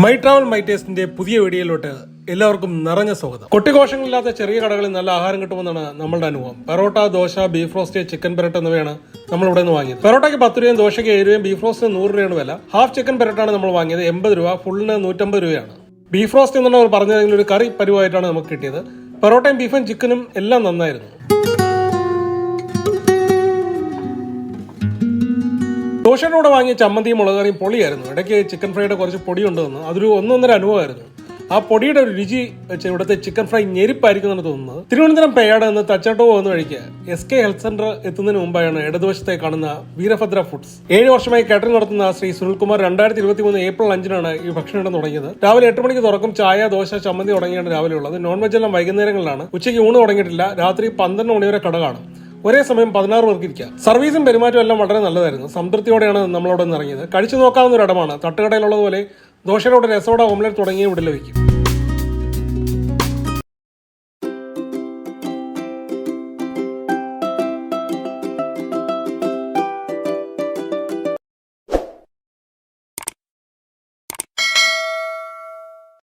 My travel my ടേസ്റ്റിന്റെ പുതിയ വീഡിയോയിലോട്ട് എല്ലാവർക്കും നിറഞ്ഞ സ്വാഗതം. കൊട്ടിഘോഷങ്ങളില്ലാത്ത ചെറിയ കടകളിൽ നല്ല ആഹാരം കിട്ടുമെന്നാണ് നമ്മളുടെ അനുഭവം. Parotta dosa beef roast chicken പെരട്ട് എന്നിവയാണ് നമ്മൾ ഇവിടെ നിന്ന് വാങ്ങിയത്. പെറോട്ടയ്ക്ക് പത്ത് രൂപയും ദോശയ്ക്ക് ഏഴ് രൂപയും ബീഫ് റോസ്റ്റിന് നൂറ് രൂപയാണ് വില. ഹാഫ് ചിക്കൻ പെരട്ടാണ് നമ്മൾ വാങ്ങിയത് എൺപത് രൂപ ഫുള്ളിന് നൂറ്റമ്പത് രൂപയാണ്. ബീഫ് റോസ്റ്റ് എന്നാണ് അവർ പറഞ്ഞതെങ്കിൽ ഒരു കറി പരിവായിട്ടാണ് നമുക്ക് കിട്ടിയത്. പെറോട്ടയും ബീഫും ചിക്കനും എല്ലാം നന്നായിരുന്നു. ദോശയുടെ വാങ്ങിയ ചമ്മന്തിയും മുളകറിയും പൊളിയായിരുന്നു. ഇടയ്ക്ക് ചിക്കൻ ഫ്രൈയുടെ കുറച്ച് പൊടി ഉണ്ടെന്ന് അതൊരു ഒന്നൊന്നര അനുഭവമായിരുന്നു. ആ പൊടിയുടെ ഒരു രുചി വെച്ച് ഇവിടുത്തെ ചിക്കൻ ഫ്രൈ ഞെരിപ്പായിരിക്കും എന്നാണ് തോന്നുന്നത്. തിരുവനന്തപുരം പേയാട് എന്ന് തച്ചാട്ടോ പോകുന്ന വഴിക്ക് എസ് കെ ഹെൽത്ത് സെന്റർ എത്തുന്നതിന് മുമ്പാണ് ഇടതുവശത്തെ കാണുന്ന വീരഭദ്ര ഫുഡ്സ്. ഏഴ് വർഷമായി കാറ്ററിംഗ് നടത്തുന്ന ശ്രീ സുനിൽകുമാർ രണ്ടായിരത്തി ഇരുപത്തി മൂന്ന് ഏപ്രിൽ അഞ്ചിനാണ് ഈ ഭക്ഷണം തുടങ്ങിയത്. രാവിലെ എട്ട് മണിക്ക് തുറക്കും ചായ ദോശ ചമ്മന്തി തുടങ്ങിയാണ് രാവിലെ ഉള്ളത്. നോൺ വെജ് എല്ലാം വൈകുന്നേരങ്ങളിലാണ്. ഉച്ചയ്ക്ക് ഊണ് തുടങ്ങിയിട്ടില്ല. രാത്രി പന്ത്രണ്ട് മണിവരെ കട കാണും. ഒരേ സമയം പതിനാറ് പേർക്ക് ഇരിക്കാം. സർവീസും പെരുമാറ്റവും എല്ലാം വളരെ നല്ലതായിരുന്നു. സംതൃപ്തിയോടെയാണ് നമ്മളവിടെ നിന്ന് ഇറങ്ങിയത്. കഴിച്ചു നോക്കാവുന്ന ഒരു ഇടമാണ് തട്ടുകടയിലുള്ളതുപോലെ ദോശയുടെ രസോട ഓംലെറ്റ് തുടങ്ങിയ ഇവിടെ ലഭിക്കും.